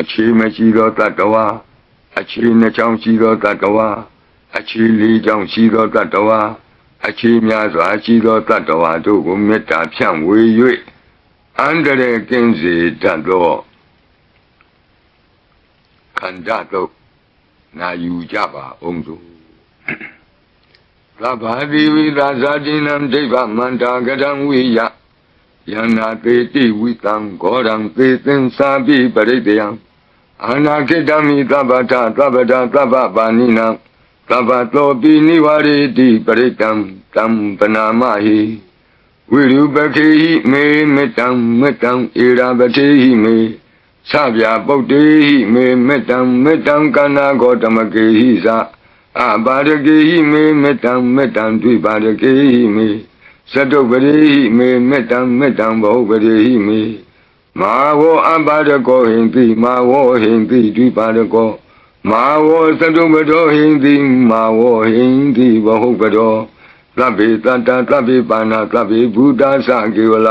အခြေမရှိသောတတ္တဝါအခြေနှစ်ချောင်းရှိသောတတ္တဝါအခြေလေးချောင်းရှိသောတတ္တဝါအခြေများစွာရှိသောတတ္တဝါတို့ကိုမေတ္တာဖြန့်ဝေ၍အန္တရာယ်ကင်းစေတတ်သောခန္ဓာတို့နာယူကြပါအောင်စို့သဗ္ဗာတိဝိသာဇာတိနံဒိဗ္ဗမန္တာကတံဝိယယန္နာတေတိဝိတံဂောရံသေသင်္သာပိပရိတယံ အာနာခိတမိသဗ္ဗတသဗ္ဗတသဗ္ဗပါဏိနံသဗ္ဗတောပိနိဝရေတိပရိတံတံပနာမဟိဝိရုပခေဟိမေမေတ္တံမေတ္တံဧရာပတိဟိမေသဗျာပုတ်တေဟိမေမေတ္တံမေတ္တံကန္နာဂောတမကေဟိသာအပါရကေဟိမေမေတ္တံမေတ္တံတွေ့ပါရကေဟိမေသတုပရိဟိမေမေတ္တံမေတ္တံဘောပရိဟိမေ မာဝောအပါရကောဟိန္တိမာဝောဟိန္တိတွေ့ပါရကောမာဝောသတုပတောဟိန္တိမာဝောဟိန္တိဘောပတောသဗ္ဗေတတ္တသဗ္ဗေပါဏသဗ္ဗေဘုဒ္ဓသကေဝလ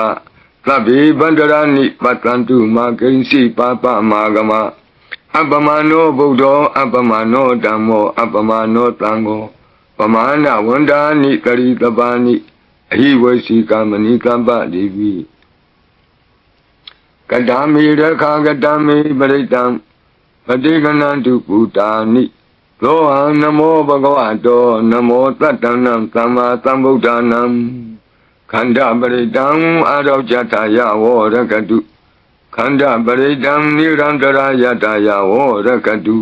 သဗ္ဗေဗန္ဒရာနိပတ္တန္တုမာကိဉ္စီပါပမာဂမအပ္ပမနောဗုဒ္ဓောအပ္ပမနောဓမ္မောအပ္ပမနောသံဃောပမာဏဝန္ဒာနိကရိတပါနိအဟိဝစီကမဏိကမ္ပတိဝိ ကတမေရခာကတမေပရိတံပတိကနန္တုကုတာနိသောဟံနမောဘဂဝတောနမောတတ္တနံသမ္မာသမ္ဗုဒ္ဓနံခန္ဓာပရိတံအာရောจตယဝောရကတုခန္ဓာပရိဒံနိရန္တရာယတယဝောရကတု